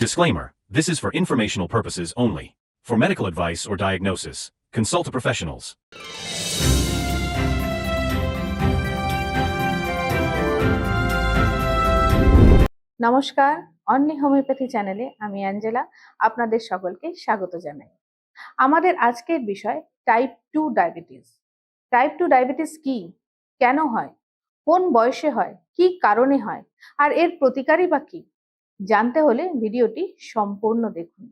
Disclaimer This is for informational purposes only. For medical advice or diagnosis, consult a professionals. নমস্কার only homeopathy চ্যানেলে আমি Angela আপনাদের সকলকে স্বাগত জানাই। আমাদের আজকের বিষয় type two diabetes type two diabetes কি? কেন হয়? কোন বয়সে হয়? কি কারণে হয়? আর এর প্রতিকারই বা কি? জানতে হলে ভিডিওটি সম্পূর্ণ দেখুন।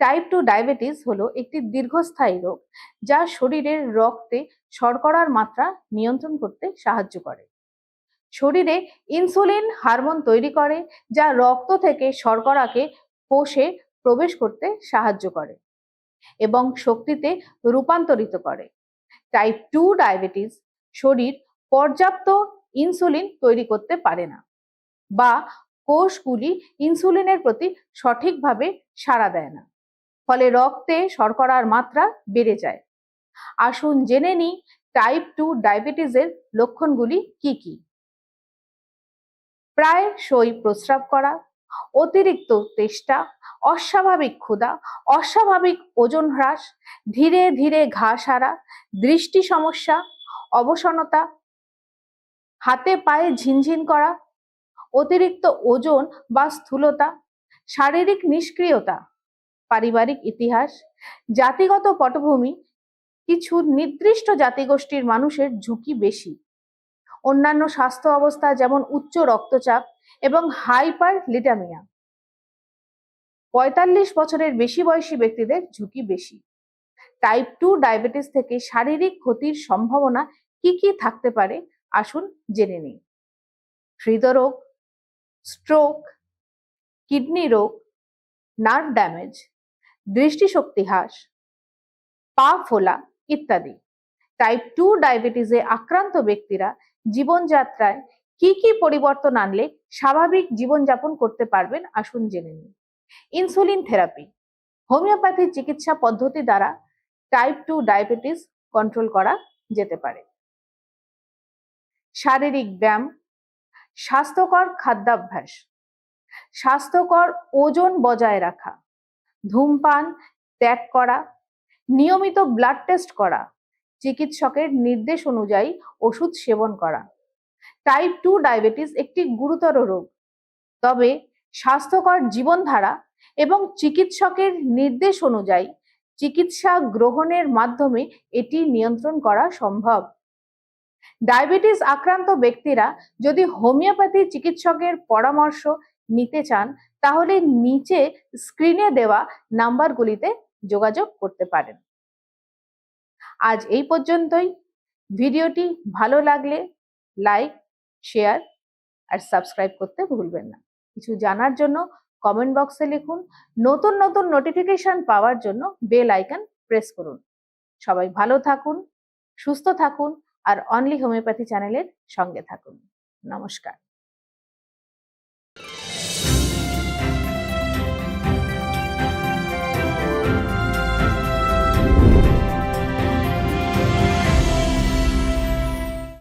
টাইপ টু ডায়াবেটিস হলো একটি দীর্ঘস্থায়ী রোগ, যা শরীরের রক্তে শর্করার মাত্রা নিয়ন্ত্রণ করতে সাহায্য করে। শরীরে ইনসুলিন হারমোন তৈরি করে, যা রক্ত থেকে শর্করাকে কোষে প্রবেশ করতে সাহায্য করে এবং শক্তিতে রূপান্তরিত করে। টাইপ টু ডায়াবেটিস শরীর পর্যাপ্ত ইনসুলিন তৈরি করতে পারে না বা কোষগুলি ইনসুলিনের প্রতি সঠিকভাবে সাড়া দেয় না। ফলে রক্তে শর্করার মাত্রা বেড়ে যায়। আসুন জেনে নিই টাইপ টু ডায়াবেটিসের লক্ষণগুলি কি কি? প্রায়শই প্রস্রাব করা, অতিরিক্ত তেষ্টা, অস্বাভাবিক ক্ষুধা, অস্বাভাবিক ওজন হ্রাস, ধীরে ধীরে ঘা সারা, দৃষ্টি সমস্যা, অবসন্নতা, হাতে পায়ে ঝিনঝিন করা অতিরিক্ত ওজন বা স্থূলতা, শারীরিক নিষ্ক্রিয়তা, পারিবারিক ইতিহাস, জাতিগত পটভূমি, কিছু নির্দিষ্ট জাতিগোষ্ঠীর মানুষের ঝুঁকি বেশি। অন্যান্য স্বাস্থ্য অবস্থা যেমন উচ্চ রক্তচাপ এবং হাইপার লিটামিয়া পঁয়তাল্লিশ বছরের বেশি বয়সী ব্যক্তিদের ঝুঁকি বেশি। টাইপ টু ডায়াবেটিস থেকে শারীরিক ক্ষতির সম্ভাবনা কি কি থাকতে পারে আসুন জেনে নিই। হৃদরোগ স্ট্রোক কিডনি রোগ নার্ভ ড্যামেজ দৃষ্টিশক্তি হ্রাস, পা ফোলা ইত্যাদি। টাইপ টু ডায়াবেটিসে আক্রান্ত ব্যক্তিরা জীবনযাত্রায় কি কি পরিবর্তন আনলে স্বাভাবিক জীবনযাপন করতে পারবেন আসুন জেনে নিন ইনসুলিন থেরাপি হোমিওপ্যাথি চিকিৎসা পদ্ধতি দ্বারা টাইপ টু ডায়াবেটিস কন্ট্রোল করা যেতে পারে। শারীরিক ব্যায়াম স্বাস্থ্যকর খাদ্যাভ্যাস, স্বাস্থ্যকর ওজন বজায় রাখা, ধূমপান ত্যাগ করা, নিয়মিত ব্লাড টেস্ট করা, চিকিৎসকের নির্দেশ অনুযায়ী ওষুধ সেবন করা। টাইপ টু ডায়াবেটিস একটি গুরুতর রোগ। তবে স্বাস্থ্যকর জীবনধারা এবং চিকিৎসকের নির্দেশ অনুযায়ী চিকিৎসা গ্রহণের মাধ্যমে এটি নিয়ন্ত্রণ করা সম্ভব। ডায়াবেটিস আক্রান্ত ব্যক্তিরা যদি হোমিওপ্যাথি চিকিৎসকের পরামর্শ নিতে চান, তাহলে নিচে স্ক্রিনে দেওয়া নাম্বারগুলিতে যোগাযোগ করতে পারেন। আজ এই পর্যন্তই। ভিডিওটি ভালো লাগলে লাইক শেয়ার আর সাবস্ক্রাইব করতে ভুলবেন না। কিছু জানার জন্য কমেন্ট বক্সে লিখুন। নতুন নতুন নোটিফিকেশন পাওয়ার জন্য বেল আইকন প্রেস করুন। সবাই ভালো থাকুন, সুস্থ থাকুন। আর অনলি হোমিওপ্যাথি চ্যানেলের সঙ্গে থাকুন। নমস্কার।